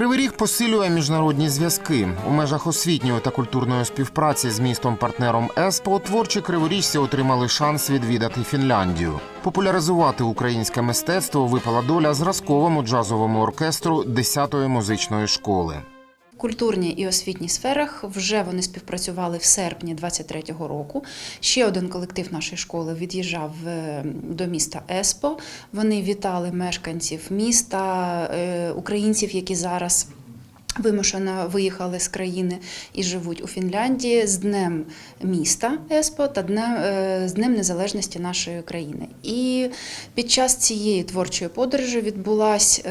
Кривий Ріг посилює міжнародні зв'язки у межах освітньої та культурної співпраці з містом-партнером ЕСПО. Творчі криворіжці отримали шанс відвідати Фінляндію. Популяризувати українське мистецтво випала доля зразковому джазовому оркестру 10-ї музичної школи. Культурній і освітній сферах вже вони співпрацювали в серпні 23-го року. Ще один колектив нашої школи від'їжджав е, до міста Еспо. Вони вітали мешканців міста, е, українців, які зараз. Вимушено виїхали з країни і живуть у Фінляндії з Днем міста Еспо та Днем, е, з Днем Незалежності нашої країни. І під час цієї творчої подорожі відбулась.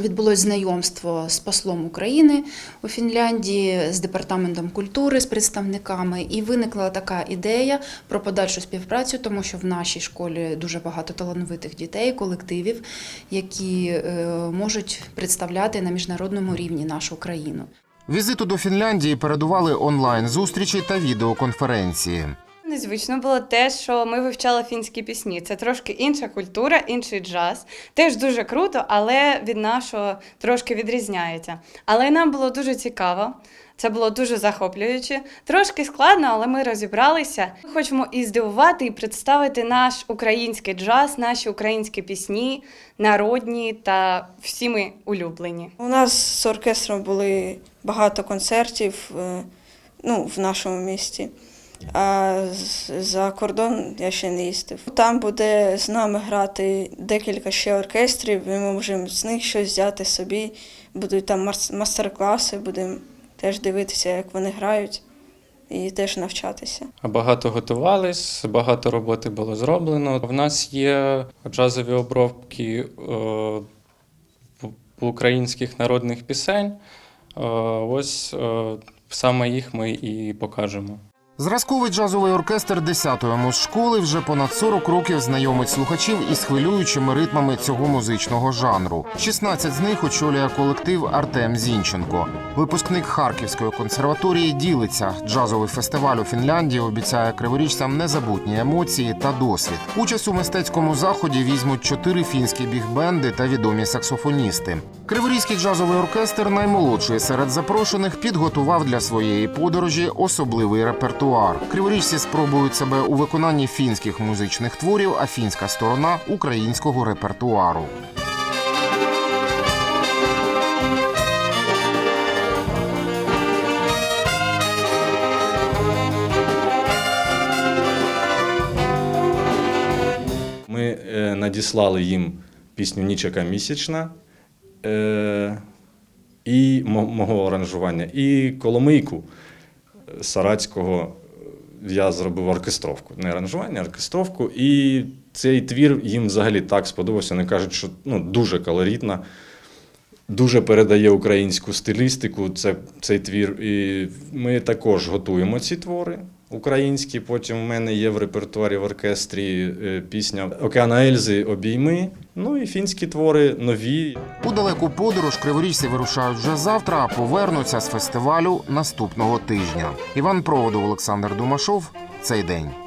Відбулось знайомство з послом України у Фінляндії, з департаментом культури, з представниками, і виникла така ідея про подальшу співпрацю, тому що в нашій школі дуже багато талановитих дітей, колективів, які е, можуть представляти на міжнародному рівні нашу країну. Візиту до Фінляндії передували онлайн зустрічі та відеоконференції. Незвично було те, що ми вивчали фінські пісні. Це трошки інша культура, інший джаз. Теж дуже круто, але від нашого трошки відрізняється. Але нам було дуже цікаво. Це було дуже захоплююче. Трошки складно, але ми розібралися. Ми хочемо і здивувати, і представити наш український джаз, наші українські пісні, народні та всі ми улюблені. У нас з оркестром були багато концертів е, ну, в нашому місті. А за кордон я ще не їздив. Там буде з нами грати декілька ще оркестрів, ми можемо з них щось взяти собі. Будуть там мастер-класи, будемо теж дивитися, як вони грають, і теж навчатися. Багато готувались, багато роботи було зроблено. В нас є джазові обробки е, українських народних пісень. Е, Ось е, саме їх ми і покажемо. Зразковий джазовий оркестр 10-ї музшколи вже понад 40 років знайомить слухачів із хвилюючими ритмами цього музичного жанру. 16 з них очолює колектив Артем Зінченко. Випускник Харківської консерваторії ділиться. Джазовий фестиваль у Фінляндії обіцяє криворіжцям незабутні емоції та досвід. Участь у мистецькому заході візьмуть чотири фінські бігбенди та відомі саксофоністи. Криворізький джазовий оркестр, наймолодший серед запрошених, підготував для своєї подорожі особливий репертуар. Криворіжці спробують себе у виконанні фінських музичних творів, а фінська сторона українського репертуару. Ми е, надіслали їм пісню Нічака місячна е, і мого аранжування, і Коломийку Сарацького я зробив оркестровку. Не аранжування, а оркестровку. І цей твір їм взагалі так сподобався. Вони кажуть, що ну, дуже колоритна, дуже передає українську стилістику. Це, цей твір. І ми також готуємо ці твори. Українські, потім в мене є в репертуарі в оркестрі е, пісня Океана Ельзи Обійми. Ну і фінські твори нові. У далеку подорож криворіжці вирушають вже завтра, а повернуться з фестивалю наступного тижня. Іван Проводов, Олександр Думашов. Цей день.